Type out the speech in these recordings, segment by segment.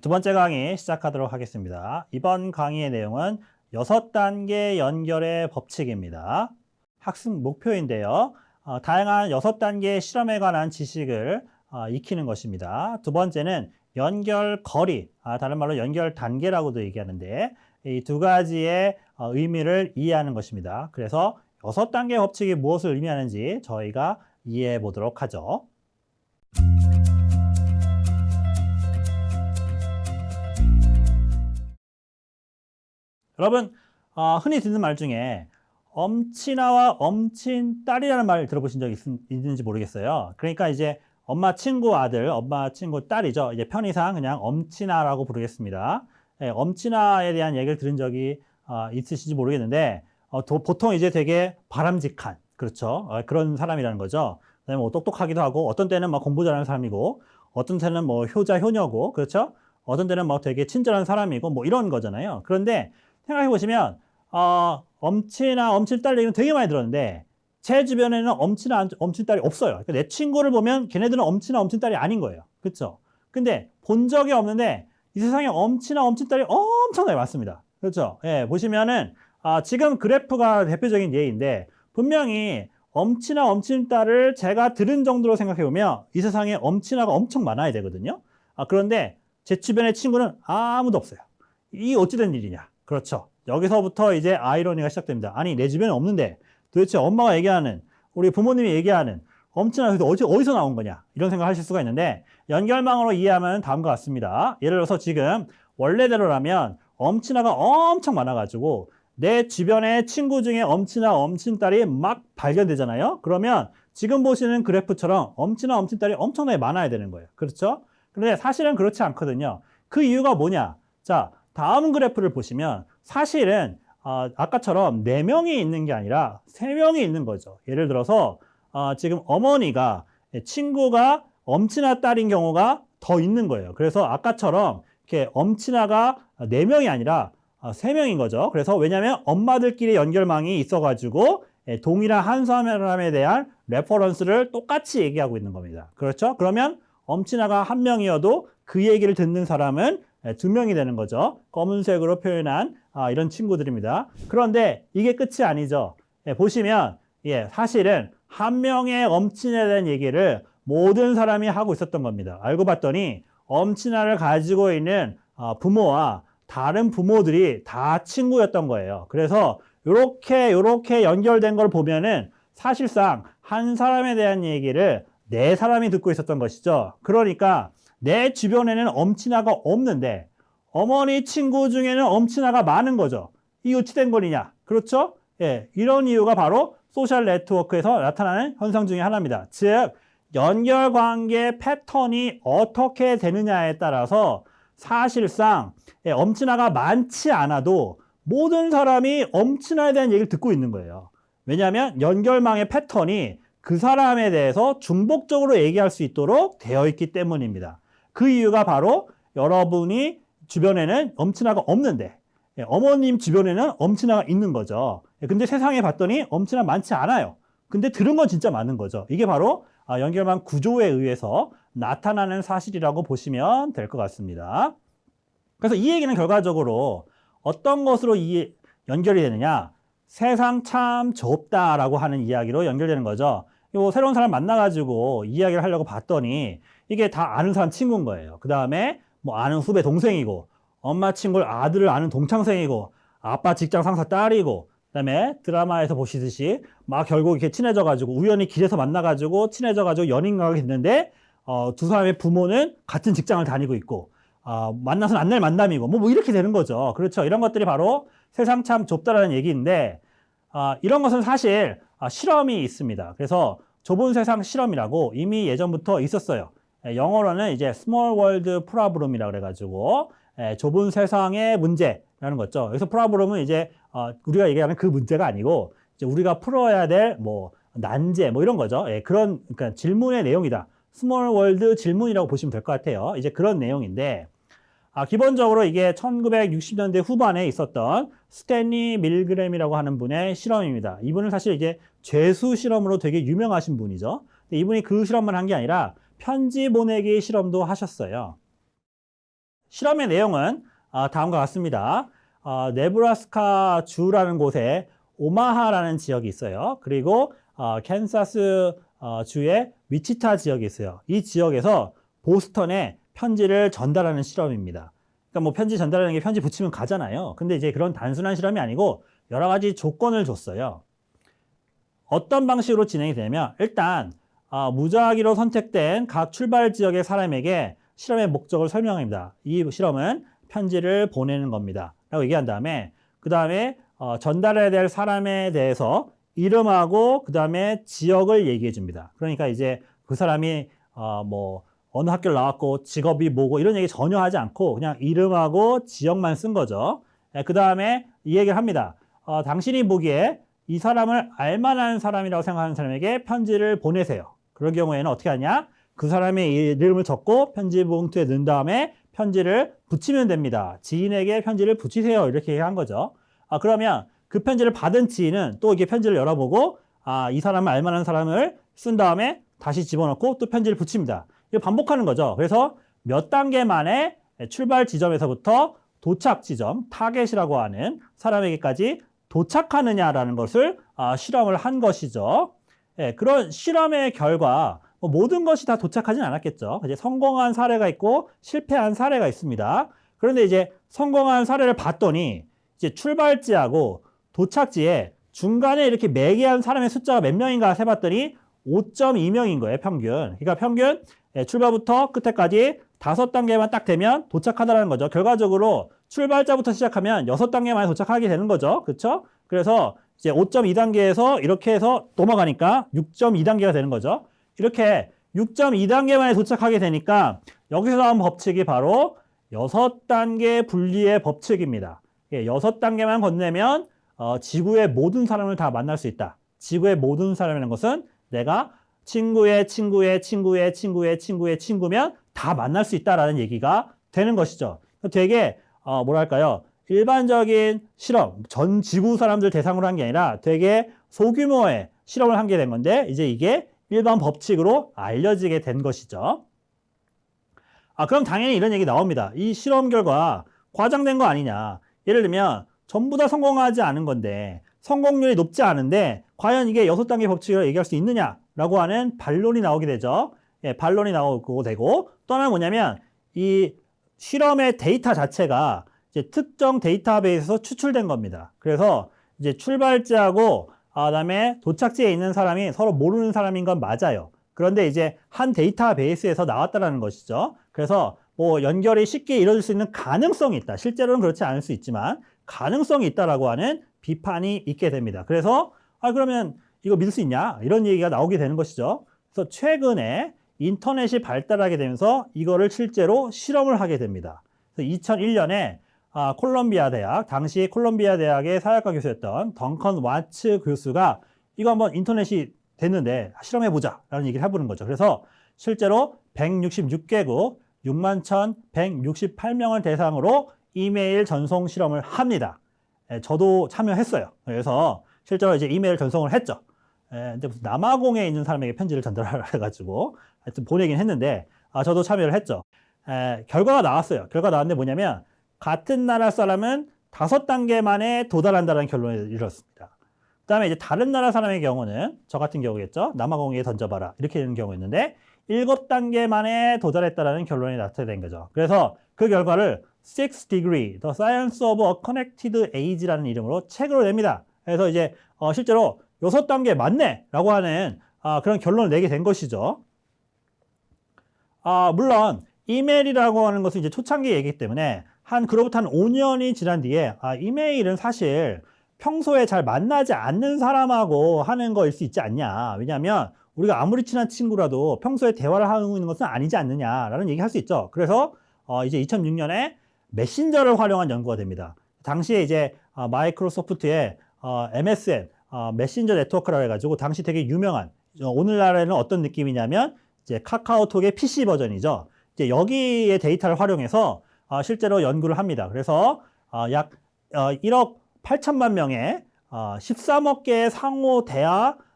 네, 두 번째 강의 시작하도록 하겠습니다. 이번 강의의 내용은 여섯 단계 연결의 법칙입니다. 학습 목표인데요. 어, 다양한 여섯 단계 실험에 관한 지식을 어, 익히는 것입니다. 두 번째는 연결 거리, 아, 다른 말로 연결 단계라고도 얘기하는데 이 두 가지의 어, 의미를 이해하는 것입니다. 그래서 여섯 단계 법칙이 무엇을 의미하는지 저희가 이해해 보도록 하죠. 여러분 어, 흔히 듣는 말 중에 엄친아와 엄친딸이라는 말 들어보신 적 있, 있는지 모르겠어요. 그러니까 이제 엄마 친구 아들, 엄마 친구 딸이죠. 이제 편의상 그냥 엄친아라고 부르겠습니다. 예, 엄친아에 대한 얘기를 들은 적이 어, 있으신지 모르겠는데 어, 도, 보통 이제 되게 바람직한 그렇죠. 어, 그런 사람이라는 거죠. 그다음에 뭐 똑똑하기도 하고 어떤 때는 막 공부 잘하는 사람이고 어떤 때는 뭐 효자 효녀고 그렇죠. 어떤 때는 뭐 되게 친절한 사람이고 뭐 이런 거잖아요. 그런데 생각해 보시면 어, 엄친아, 엄친딸 얘기는 되게 많이 들었는데 제 주변에는 엄친아, 엄친딸이 없어요. 그러니까 내 친구를 보면 걔네들은 엄친아, 엄친딸이 아닌 거예요. 그렇죠? 근데 본 적이 없는데 이 세상에 엄친아, 엄친딸이 엄청나게 많습니다. 그렇죠? 예, 보시면은 아, 지금 그래프가 대표적인 예인데 분명히 엄친아, 엄친딸을 제가 들은 정도로 생각해 보면 이 세상에 엄친아가 엄청 많아야 되거든요. 아, 그런데 제 주변의 친구는 아무도 없어요. 이 어찌된 일이냐? 그렇죠. 여기서부터 이제 아이러니가 시작됩니다. 아니, 내 주변에 없는데 도대체 엄마가 얘기하는, 우리 부모님이 얘기하는 엄친아, 어디, 어디서 나온 거냐? 이런 생각 하실 수가 있는데 연결망으로 이해하면 다음과 같습니다. 예를 들어서 지금 원래대로라면 엄친아가 엄청 많아가지고 내 주변의 친구 중에 엄친아, 엄친딸이 막 발견되잖아요. 그러면 지금 보시는 그래프처럼 엄친아, 엄친딸이 엄청나게 많아야 되는 거예요. 그렇죠? 그런데 사실은 그렇지 않거든요. 그 이유가 뭐냐? 자, 다음 그래프를 보시면 사실은 어, 아까처럼 네명이 있는 게 아니라 세명이 있는 거죠. 예를 들어서 어, 지금 어머니가 친구가 엄친아 딸인 경우가 더 있는 거예요. 그래서 아까처럼 이렇게 엄친아가 네명이 아니라 어, 세명인 거죠. 그래서 왜냐하면 엄마들끼리 연결망이 있어가지고 예, 동일한 한 사람에 대한 레퍼런스를 똑같이 얘기하고 있는 겁니다. 그렇죠? 그러면 엄친아가 한 명이어도 그 얘기를 듣는 사람은 예, 두 명이 되는 거죠. 검은색으로 표현한 아, 이런 친구들입니다. 그런데 이게 끝이 아니죠. 예, 보시면 예, 사실은 한 명의 엄친아에 대한 얘기를 모든 사람이 하고 있었던 겁니다. 알고 봤더니 엄친아를 가지고 있는 어, 부모와 다른 부모들이 다 친구였던 거예요. 그래서 이렇게 이렇게 연결된 걸 보면은 사실상 한 사람에 대한 얘기를 네 사람이 듣고 있었던 것이죠. 그러니까 내 주변에는 엄친아가 없는데 어머니 친구 중에는 엄친아가 많은 거죠. 이 어찌 된 거냐? 그렇죠? 예, 이런 이유가 바로 소셜 네트워크에서 나타나는 현상 중에 하나입니다. 즉, 연결 관계 패턴이 어떻게 되느냐에 따라서 사실상 예, 엄친아가 많지 않아도 모든 사람이 엄친아에 대한 얘기를 듣고 있는 거예요. 왜냐하면 연결망의 패턴이 그 사람에 대해서 중복적으로 얘기할 수 있도록 되어 있기 때문입니다. 그 이유가 바로 여러분이 주변에는 엄친아가 없는데 예, 어머님 주변에는 엄친아가 있는 거죠. 예, 근데 세상에 봤더니 엄친아 많지 않아요. 근데 들은 건 진짜 많은 거죠. 이게 바로 아, 연결망 구조에 의해서 나타나는 사실이라고 보시면 될 것 같습니다. 그래서 이 얘기는 결과적으로 어떤 것으로 이 연결이 되느냐? 세상 참 좁다라고 하는 이야기로 연결되는 거죠. 요 새로운 사람 만나가지고 이야기를 하려고 봤더니 이게 다 아는 사람 친구인 거예요. 그 다음에 뭐 아는 후배 동생이고 엄마 친구를 아들을 아는 동창생이고 아빠 직장 상사 딸이고 그 다음에 드라마에서 보시듯이 막 결국 이렇게 친해져가지고 우연히 길에서 만나가지고 친해져가지고 연인 관계 됐는데 어, 두 사람의 부모는 같은 직장을 다니고 있고 어, 만나서는 안날 만남이고 뭐, 뭐 이렇게 되는 거죠. 그렇죠. 이런 것들이 바로 세상 참 좁다라는 얘기인데 아, 이런 것은 사실 아, 실험이 있습니다. 그래서 좁은 세상 실험이라고 이미 예전부터 있었어요. 예, 영어로는 이제 small world problem이라 그래가지고 예, 좁은 세상의 문제라는 거죠. 여기서 problem은 이제 어, 우리가 얘기하는 그 문제가 아니고 우리가 풀어야 될 뭐 난제 뭐 이런 거죠. 예, 그런 그러니까 질문의 내용이다. 스몰 월드 질문이라고 보시면 될 것 같아요. 이제 그런 내용인데 아, 기본적으로 이게 1960년대 후반에 있었던 스탠리 밀그램이라고 하는 분의 실험입니다. 이분은 사실 이제 죄수 실험으로 되게 유명하신 분이죠. 이분이 그 실험만 한 게 아니라 편지 보내기 실험도 하셨어요. 실험의 내용은 아, 다음과 같습니다. 어, 네브라스카 주라는 곳에 오마하라는 지역이 있어요. 그리고 어, 캔사스 어, 주의 위치타 지역이 있어요. 이 지역에서 보스턴에 편지를 전달하는 실험입니다. 그러니까 뭐 편지 전달하는 게 편지 붙이면 가잖아요. 근데 이제 그런 단순한 실험이 아니고 여러 가지 조건을 줬어요. 어떤 방식으로 진행이 되냐면 일단 아, 무작위로 선택된 각 출발 지역의 사람에게 실험의 목적을 설명합니다. 이 실험은 편지를 보내는 겁니다. 라고 얘기한 다음에 그 다음에 어, 전달해야 될 사람에 대해서 이름하고 그 다음에 지역을 얘기해 줍니다. 그러니까 이제 그 사람이 어, 뭐 어느 학교를 나왔고 직업이 뭐고 이런 얘기 전혀 하지 않고 그냥 이름하고 지역만 쓴 거죠. 그 다음에 이 얘기를 합니다. 어, 당신이 보기에 이 사람을 알만한 사람이라고 생각하는 사람에게 편지를 보내세요. 그런 경우에는 어떻게 하냐? 그 사람의 이름을 적고 편지 봉투에 넣은 다음에 편지를 붙이면 됩니다. 지인에게 편지를 붙이세요. 이렇게 한 거죠. 아, 그러면 그 편지를 받은 지인은 또 이게 편지를 열어보고 아, 이 사람을 알만한 사람을 쓴 다음에 다시 집어넣고 또 편지를 붙입니다. 이거 반복하는 거죠. 그래서 몇 단계 만에 출발 지점에서부터 도착 지점, 타겟이라고 하는 사람에게까지 도착하느냐라는 것을 아, 실험을 한 것이죠. 예, 그런 실험의 결과 뭐 모든 것이 다 도착하진 않았겠죠. 이제 성공한 사례가 있고 실패한 사례가 있습니다. 그런데 이제 성공한 사례를 봤더니 이제 출발지하고 도착지에 중간에 이렇게 매개한 사람의 숫자가 몇 명인가 세봤더니 5.2명인 거예요, 평균. 그러니까 평균 예, 출발부터 끝에까지 다섯 단계만 딱 되면 도착하다라는 거죠. 결과적으로 출발자부터 시작하면 여섯 단계 만에 도착하게 되는 거죠. 그렇죠? 그래서 이제 5.2단계에서 이렇게 해서 넘어가니까 6.2단계가 되는 거죠. 이렇게 6.2단계 만에 도착하게 되니까 여기서 나온 법칙이 바로 여섯 단계 분리의 법칙입니다. 예, 여섯 단계만 건네면 어, 지구의 모든 사람을 다 만날 수 있다. 지구의 모든 사람이라는 것은 내가 친구의 친구의 친구의 친구의 친구의 친구면 다 만날 수 있다라는 얘기가 되는 것이죠. 되게 어, 뭐랄까요? 일반적인 실험, 전 지구 사람들 대상으로 한 게 아니라 되게 소규모의 실험을 한 게 된 건데 이제 이게 일반 법칙으로 알려지게 된 것이죠. 아, 그럼 당연히 이런 얘기 나옵니다. 이 실험 결과 과장된 거 아니냐. 예를 들면 전부 다 성공하지 않은 건데 성공률이 높지 않은데 과연 이게 여섯 단계 법칙을 얘기할 수 있느냐라고 하는 반론이 나오게 되죠. 예, 반론이 나오고 되고 또 하나는 뭐냐면 이 실험의 데이터 자체가 이제 특정 데이터베이스에서 추출된 겁니다. 그래서 이제 출발지하고 아, 그다음에 도착지에 있는 사람이 서로 모르는 사람인 건 맞아요. 그런데 이제 한 데이터베이스에서 나왔다라는 것이죠. 그래서 뭐 연결이 쉽게 이루어질 수 있는 가능성이 있다. 실제로는 그렇지 않을 수 있지만 가능성이 있다라고 하는 비판이 있게 됩니다. 그래서 아 그러면 이거 믿을 수 있냐? 이런 얘기가 나오게 되는 것이죠. 그래서 최근에 인터넷이 발달하게 되면서 이거를 실제로 실험을 하게 됩니다. 그래서 2001년에 아, 콜롬비아 대학, 당시 콜롬비아 대학의 사회학과 교수였던 덩컨 와츠 교수가 이거 한번 인터넷이 됐는데 실험해보자 라는 얘기를 해보는 거죠. 그래서 실제로 166개국 6만 1,168명을 대상으로 이메일 전송 실험을 합니다. 예, 저도 참여했어요. 그래서 실제로 이제 이메일 전송을 했죠. 예, 근데 무슨 남아공에 있는 사람에게 편지를 전달하라 해가지고 하여튼 보내긴 했는데 아, 저도 참여를 했죠. 에, 결과가 나왔어요. 결과 나왔는데 뭐냐면 같은 나라 사람은 다섯 단계 만에 도달한다는 결론을 이뤘습니다. 그 다음에 이제 다른 나라 사람의 경우는 저 같은 경우겠죠. 남아공에 던져봐라. 이렇게 되는 경우였는데 일곱 단계 만에 도달했다라는 결론이 나타낸 거죠. 그래서 그 결과를 Six Degree, The Science of a Connected Age라는 이름으로 책으로 냅니다. 그래서 이제 어, 실제로 여섯 단계 맞네! 라고 하는 아, 그런 결론을 내게 된 것이죠. 아, 물론 이메일이라고 하는 것은 이제 초창기 얘기이기 때문에 한 그로부터 한 5년이 지난 뒤에 아, 이메일은 사실 평소에 잘 만나지 않는 사람하고 하는 거일 수 있지 않냐. 왜냐하면 우리가 아무리 친한 친구라도 평소에 대화를 하고 있는 것은 아니지 않느냐라는 얘기 할 수 있죠. 그래서 어, 이제 2006년에 메신저를 활용한 연구가 됩니다. 당시에 이제 어, 마이크로소프트의 어, MSN 어, 메신저 네트워크라고 해가지고 당시 되게 유명한 어, 오늘날에는 어떤 느낌이냐면 이제 카카오톡의 PC 버전이죠. 이제 여기에 데이터를 활용해서 어, 실제로 연구를 합니다. 그래서 어, 약 어, 1억 8천만 명의 어, 13억 개의 상호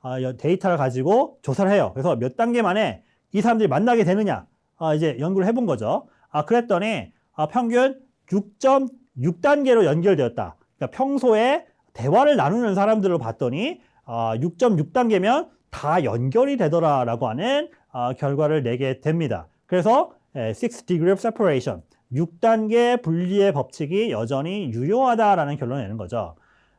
어, 데이터를 가지고 조사를 해요. 그래서 몇 단계 만에 이 사람들이 만나게 되느냐 어, 이제 연구를 해본 거죠. 아 그랬더니 아, 평균 6.6단계로 연결되었다. 그러니까 평소에 대화를 나누는 사람들을 봤더니 아, 6.6단계면 다 연결이 되더라라고 하는 아, 결과를 내게 됩니다. 그래서 예, 6 degree of separation, 6단계 분리의 법칙이 여전히 유효하다라는 결론을 내는 거죠.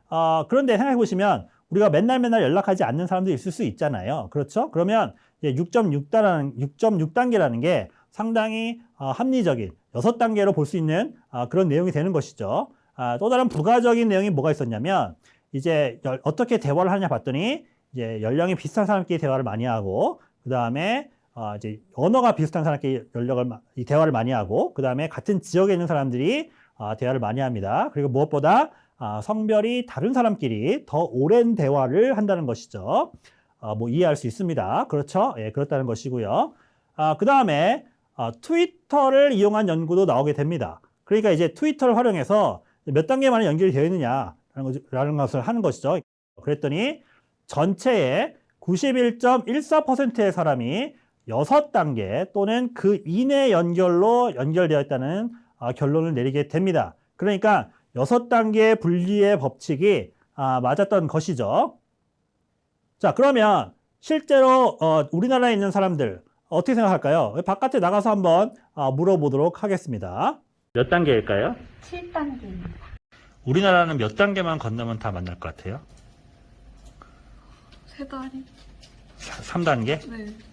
아, 그런데 생각해 보시면 우리가 맨날 맨날 연락하지 않는 사람도 있을 수 있잖아요. 그렇죠? 그러면 6.6단계라는 6.6단계라는 게 상당히 아, 합리적인 6단계로 볼 수 있는 아, 그런 내용이 되는 것이죠. 아, 또 다른 부가적인 내용이 뭐가 있었냐면 이제 열- 어떻게 대화를 하냐 봤더니 이제 연령이 비슷한 사람끼리 대화를 많이 하고 그 다음에 어, 이제 언어가 비슷한 사람끼리 연락을 마- 이 대화를 많이 하고 그 다음에 같은 지역에 있는 사람들이 아, 대화를 많이 합니다. 그리고 무엇보다 아, 성별이 다른 사람끼리 더 오랜 대화를 한다는 것이죠. 아, 뭐 이해할 수 있습니다. 그렇죠? 예, 그렇다는 것이고요. 아, 그 다음에 아, 트위터를 이용한 연구도 나오게 됩니다. 그러니까 이제 트위터를 활용해서 몇 단계 만에 연결이 되어 있느냐라는 것을 하는 것이죠. 그랬더니 전체의 91.14%의 사람이 6단계 또는 그 이내 연결로 연결되어 있다는 아, 결론을 내리게 됩니다. 그러니까 6단계 분리의 법칙이 아, 맞았던 것이죠. 자, 그러면 실제로 어, 우리나라에 있는 사람들 어떻게 생각할까요? 바깥에 나가서 한번 아, 물어보도록 하겠습니다. 몇 단계일까요? 7단계입니다. 우리나라는 몇 단계만 건너면 다 만날 것 같아요? 세 달이? 3단계? 네.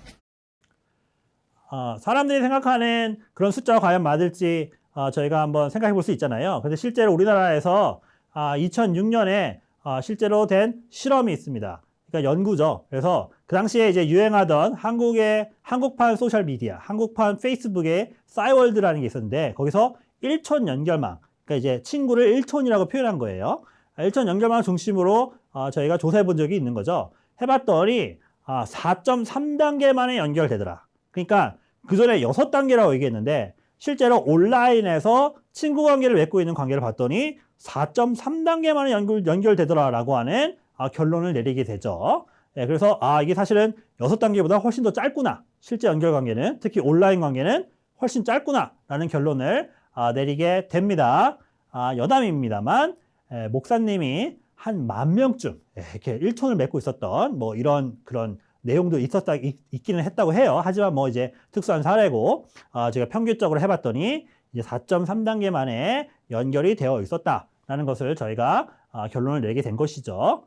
어, 사람들이 생각하는 그런 숫자가 과연 맞을지 어, 저희가 한번 생각해 볼 수 있잖아요. 근데 실제로 우리나라에서 아, 2006년에 아, 실제로 된 실험이 있습니다. 그러니까 연구죠. 그래서 그 당시에 이제 유행하던 한국의 한국판 소셜 미디어, 한국판 페이스북의 싸이월드라는 게 있었는데 거기서 1촌 연결망, 그러니까 이제 친구를 1촌이라고 표현한 거예요. 1촌 연결망을 중심으로 어, 저희가 조사해 본 적이 있는 거죠. 해봤더니 아, 4.3단계 만에 연결되더라. 그러니까 그 전에 6단계라고 얘기했는데 실제로 온라인에서 친구 관계를 맺고 있는 관계를 봤더니 4.3단계 만에 연결, 연결되더라라고 하는 아, 결론을 내리게 되죠. 예, 그래서 아, 이게 사실은 6단계보다 훨씬 더 짧구나. 실제 연결 관계는 특히 온라인 관계는 훨씬 짧구나라는 결론을 아, 내리게 됩니다. 아, 여담입니다만 예, 목사님이 한 만 명쯤 예, 이렇게 1톤을 맺고 있었던 뭐 이런 그런 내용도 있었다 있, 있기는 했다고 해요. 하지만 뭐 이제 특수한 사례고 아, 제가 평균적으로 해봤더니 이제 4.3단계 만에 연결이 되어 있었다라는 것을 저희가 아, 결론을 내게 된 것이죠.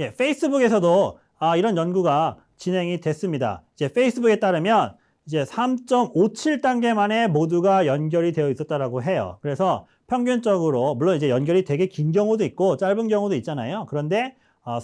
예, 페이스북에서도 아, 이런 연구가 진행이 됐습니다. 이제 페이스북에 따르면 이제 3.57단계 만에 모두가 연결이 되어 있었다라고 해요. 그래서 평균적으로 물론 이제 연결이 되게 긴 경우도 있고 짧은 경우도 있잖아요. 그런데 어,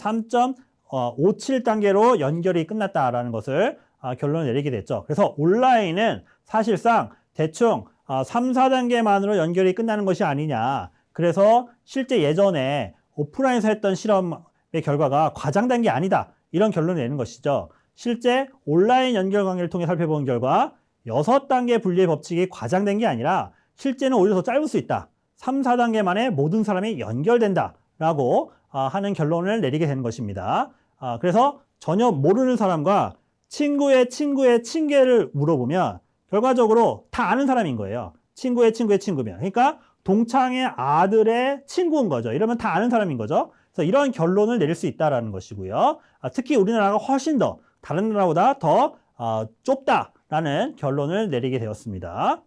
3.57단계로 연결이 끝났다라는 것을 아, 결론을 내리게 됐죠. 그래서 온라인은 사실상 대충 아, 3, 4단계만으로 연결이 끝나는 것이 아니냐. 그래서 실제 예전에 오프라인에서 했던 실험의 결과가 과장된 게 아니다. 이런 결론을 내는 것이죠. 실제 온라인 연결 관계를 통해 살펴본 결과 6단계 분리의 법칙이 과장된 게 아니라 실제는 오히려 더 짧을 수 있다. 3, 4단계 만에 모든 사람이 연결된다. 라고 아, 하는 결론을 내리게 되는 것입니다. 아, 그래서 전혀 모르는 사람과 친구의 친구의 친계를 물어보면 결과적으로 다 아는 사람인 거예요. 친구의 친구의 친구면. 그러니까 동창의 아들의 친구인 거죠. 이러면 다 아는 사람인 거죠. 그래서 이런 결론을 내릴 수 있다라는 것이고요. 아, 특히 우리나라가 훨씬 더 다른 나라보다 더 어, 좁다라는 결론을 내리게 되었습니다.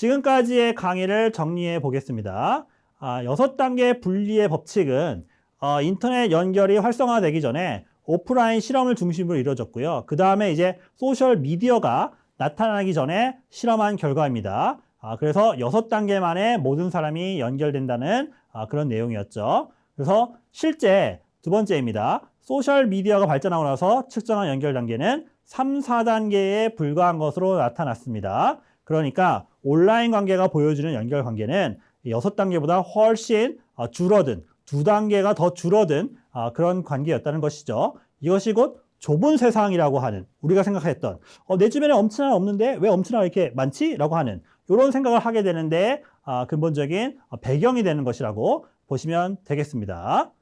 지금까지의 강의를 정리해 보겠습니다. 아, 6단계 분리의 법칙은 어, 인터넷 연결이 활성화되기 전에 오프라인 실험을 중심으로 이루어졌고요. 그 다음에 이제 소셜 미디어가 나타나기 전에 실험한 결과입니다. 아, 그래서 6단계 만에 모든 사람이 연결된다는 아, 그런 내용이었죠. 그래서 실제 두 번째입니다. 소셜 미디어가 발전하고 나서 측정한 연결 단계는 3, 4단계에 불과한 것으로 나타났습니다. 그러니까 온라인 관계가 보여주는 연결 관계는 6단계보다 훨씬 어, 줄어든 두 단계가 더 줄어든 아, 그런 관계였다는 것이죠. 이것이 곧 좁은 세상이라고 하는 우리가 생각했던 어, 내 주변에 엄친아 없는데 왜 엄친아가 이렇게 많지? 라고 하는 이런 생각을 하게 되는데 아, 근본적인 어, 배경이 되는 것이라고 보시면 되겠습니다.